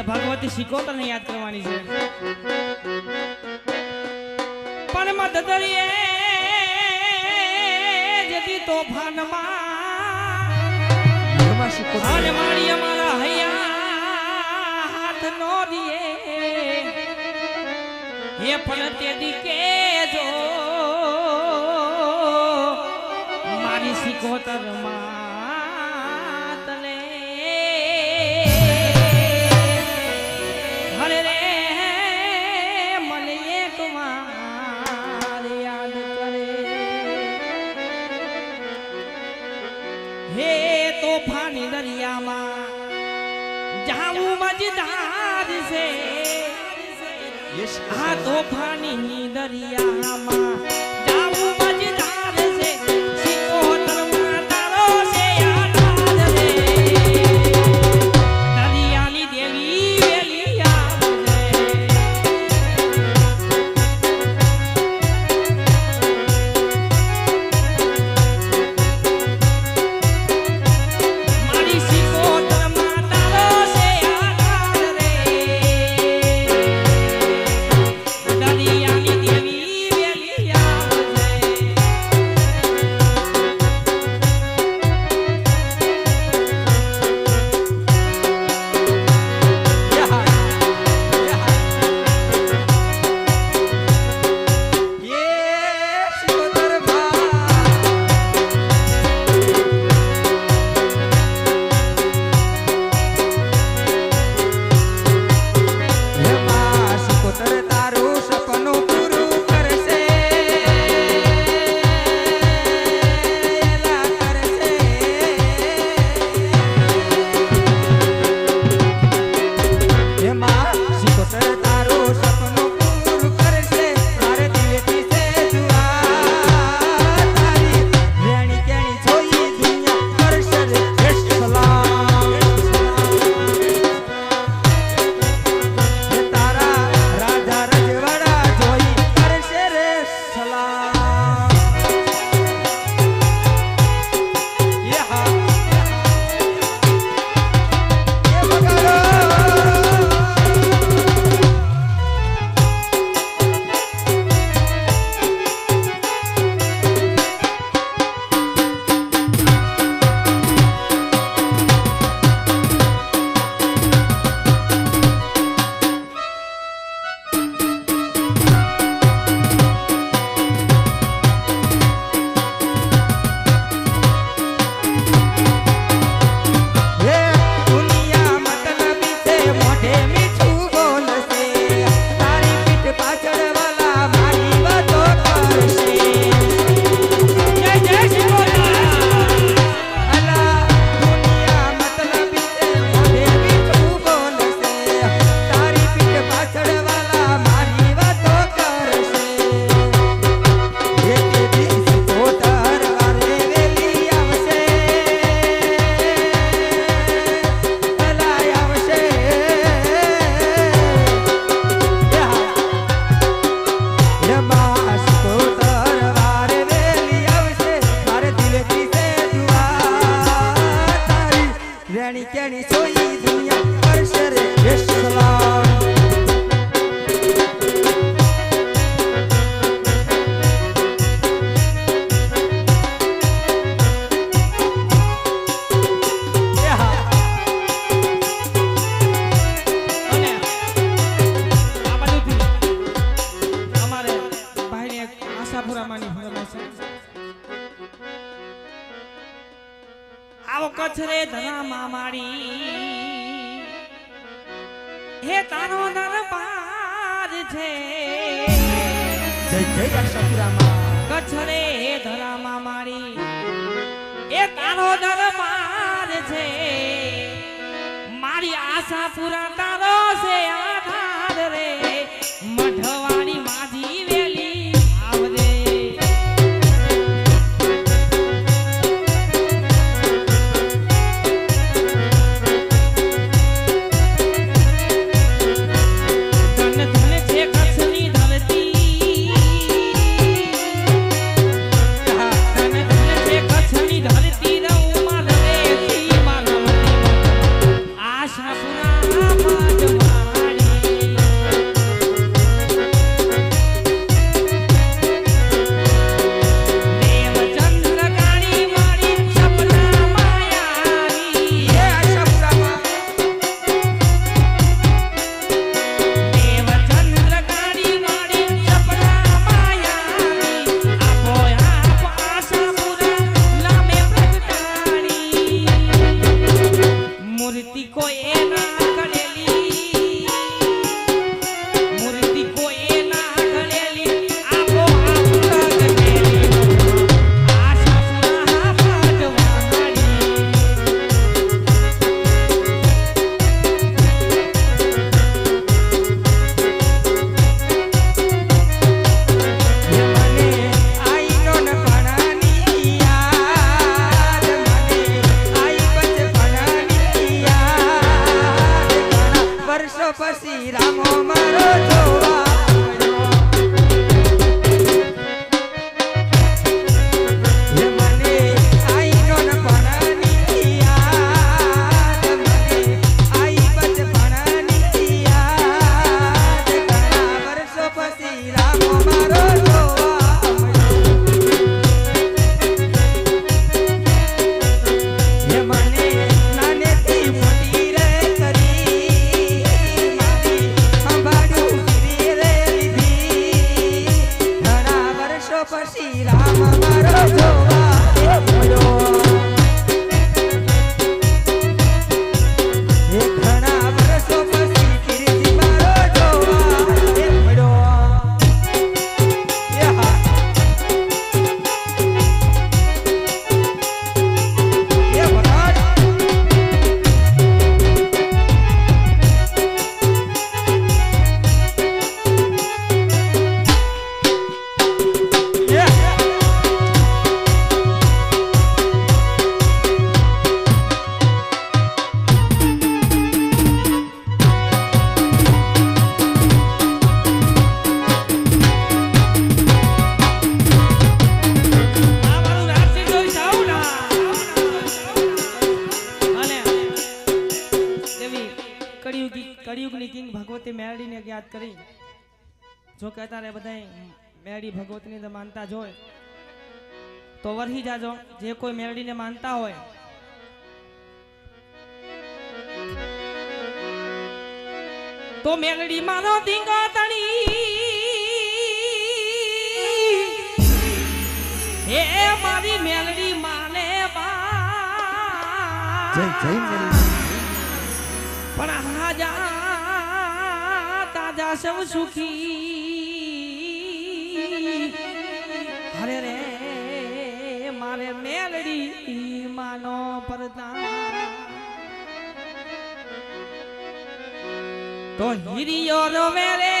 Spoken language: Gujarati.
તે ભગવતી શિકોતરને યાદ કરવાની છે. પણ મદદરીએ જતી તોફાનમાં હાલ મારી અમારા હૈયા હાથ નો દિયે હે પણ તે દીકે જો મારી શિકોતરમાં હે તોફાની દરિયામાં જાવું મજદાર છે. આ તોફાની દરિયામાં આવો કચ્છ રે ધના મામાડી હે તારો દરબાર છે. જય જય સપુરામાં કચ્છ રે ધરા મામાડી એ તારો દરબાર છે. મારી આશા પૂરા તારો છે આ યાદ કરી. જો કે અત્યારે બધા મેળી ભગવતીની માનતા જ હોય તો વરહી જાજો. જે કોઈ મેરડીને માનતા હોય. તો મેલડી માનો ધીંગો તણી હે મારી મેલડી માને બા. પણ હાજા તાજા સૌ સુખી હરે રે મારે મેલડી માનો પરતા તો હિરિયો રોવે રે